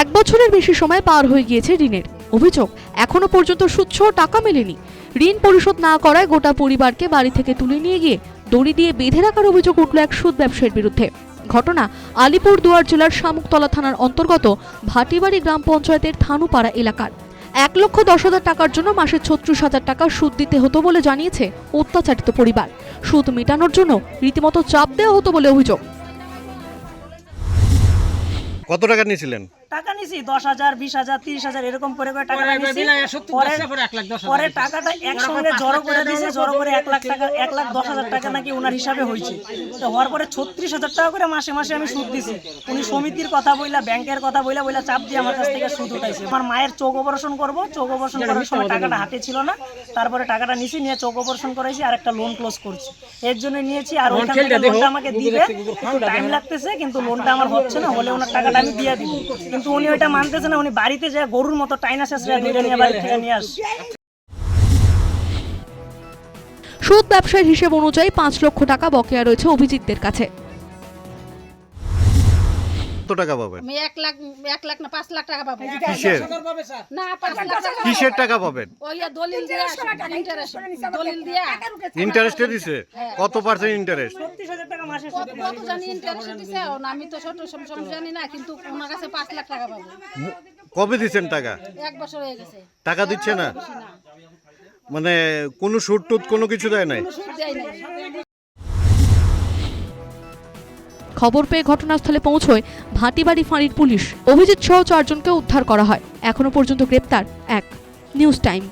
এক বছরের বেশি সময় পার হয়ে গিয়েছে ঋণের। অভিযোগ, এখনও পর্যন্ত সুদসহ টাকা মেলেনি। ঋণ পরিশোধ না করায় গোটা পরিবারকে বাড়ি থেকে তুলে নিয়ে গিয়ে দড়ি দিয়ে বেঁধে রাখার অভিযোগ উঠল এক সুদ ব্যবসায়ীর বিরুদ্ধে। ঘটনা আলিপুর দুয়ার জেলার শামুকতলা থানার অন্তর্গত ভাটিবাড়ি গ্রাম পঞ্চায়েতের থানুপাড়া এলাকার। এক লক্ষ দশ হাজার টাকার জন্য মাসে ছত্রিশ হাজার টাকা সুদ দিতে হতো বলে জানিয়েছে অত্যাচারিত পরিবার। সুদ মেটানোর জন্য রীতিমতো চাপ দেওয়া হতো বলে অভিযোগ। কত টাকা নিয়েছিলেন? টাকা নিছি দশ হাজার বিশ হাজার তিরিশ হাজার এরকম করে করে টাকা নিছি। পরে টাকাটা একসঙ্গে জড়ো করে দিয়েছে জড়ো করে এক লাখ টাকা এক লাখ দশ হাজার টাকা নাকি ওনার হিসাবে হয়েছে। তো হওয়ার পরে ছত্রিশ হাজার টাকা করে মাসে মাসে আমি সুদ দিছি। উনি সমিতির কথা বইলা ব্যাংকের কথা বইলা বইলা চাপ দিয়ে আমার কাছ থেকে সুদ উঠাইছে। আমার মায়ের চোখ অপারেশন করব চোখ অপারেশন করার সময় টাকাটা হাতে ছিল না। তারপরে টাকাটা নিছি নিয়ে চোখ অপারেশন করাইছি আর একটা লোন ক্লোজ করছি। এর জন্য নিয়েছি আর ওইখান থেকে লোনটা আমাকে দিবে। টাইম লাগতেছে কিন্তু লোনটা আমার হচ্ছে না হলে ওনার টাকাটা আমি দিয়ে দিব। কিন্তু উনি ওইটা মানতেছে না উনি বাড়িতে যায় গরুর মতো টাইনা শেষরা ধরে নিয়ে বাড়ি থেকে নিয়ে আসে। সুদ ব্যবসায়ীর হিসেব অনুযায়ী পাঁচ লক্ষ টাকা বকেয়া রয়েছে অভিজিৎদের কাছে। কত টাকা পাবেন। আমি এক লাখ এক লাখ না পাঁচ লাখ টাকা পাবো। কিসের? না পাঁচ লাখ টাকা কিসের টাকা পাবেন? ওই দলিল দিয়ে ইন্টারেস্ট দলিল দিয়ে? ইন্টারেস্টে দিছে? কত পার্সেন্ট ইন্টারেস্ট ছত্রিশ হাজার টাকা মাসে কত কত জানি ইন্টারেস্ট দিছে আমি তো ছোট সব সব জানি না কিন্তু ওনার কাছে পাঁচ লাখ টাকা পাবো। কবে দিচ্ছেন টাকা? এক বছর হয়ে গেছে। টাকা দিচ্ছে না? মানে কোনো সুট টুট কোনো কিছু দেয় নাই? সুদ দেয় নাই। খবর পেয়ে ঘটনাস্থলে পৌঁছয় ভাটিবাড়ি ফাঁড়ির পুলিশ। অভিজিৎ সহ চারজনকে উদ্ধার করা হয়। এখনও পর্যন্ত গ্রেপ্তার এক। News time.